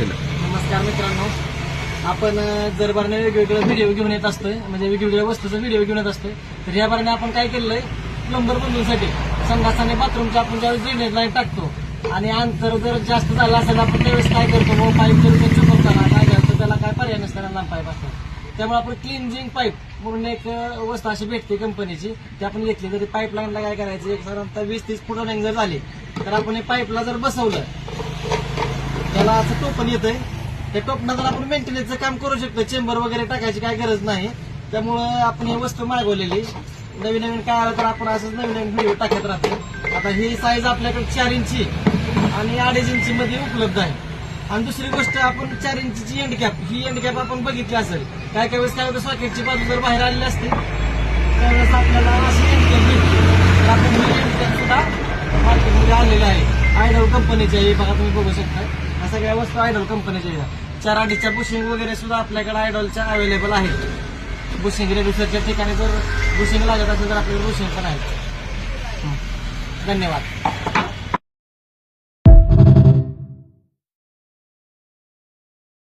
केलं नमस्कार मित्रांनो. आपण दरबारने जर वेगवेगळे व्हिडिओ घेऊन येत असतोय म्हणजे वेगवेगळ्या वस्तूचा व्हिडिओ घेऊन येत असतोय तर या बारने आपण काय केलंय? प्लंबर बंधूंसाठी संघासाने बाथरूमच्या आपण ज्यावेळेस ड्रेनेज लाईन टाकतो आणि अंतर जर जास्त झालं असेल आपण त्यावेळेस काय करतो? मग पाईप जर स्वच्छ करताना काय करतो त्याला काय पर्याय नसताना लांब पाईप असतात त्यामुळे आपण क्लिनजिंग पाईप म्हणून एक वस्तू अशी भेटते कंपनीची ती आपण घेतली तरी पाईप लाईनला काय करायचं? एक साधारणतः वीस तीस फुट रंग जर झाली तर आपण हे पाईपला जर बसवलं त्याला असं टोपण येतंय. त्या टोपणात आपण मेंटेनन्सचं काम करू शकतो चेंबर वगैरे टाकायची काय गरज नाही. त्यामुळं आपण ही वस्तू मागवलेली. नवीन नवीन काय आलं तर आपण असंच नवीन नवीन व्हिडिओ टाकत राहतो आता ही साईज आपल्याकडे चार इंची आणि अडीच इंची मध्ये उपलब्ध आहे. आणि दुसरी गोष्ट आपण चार इंचीची एंड कॅप ही एंड कॅप आपण बघितली असेल. काय काय वेळेस काय होतं सॉकेटची बाजू जर बाहेर आलेली असते त्यावेळेस आपल्याला अशी एंड कॅप भेटते आपण ही एंड कॅप सुद्धा मार्केटमध्ये आलेली आहे. आयडल कंपनीची आहे बघा तुम्ही बघू शकता. सगळ्या वस्तू आयडॉल कंपनीच्या आहेत. चार अडीच्या बुशिंग वगैरे सुद्धा आपल्याकडे आयडॉलच्या अवेलेबल आहेत. बुशिंग रेड्युसरच्या ठिकाणी जर बुशिंग लागत असेल तर आपल्याकडे बुशिंग पण आहे धन्यवाद.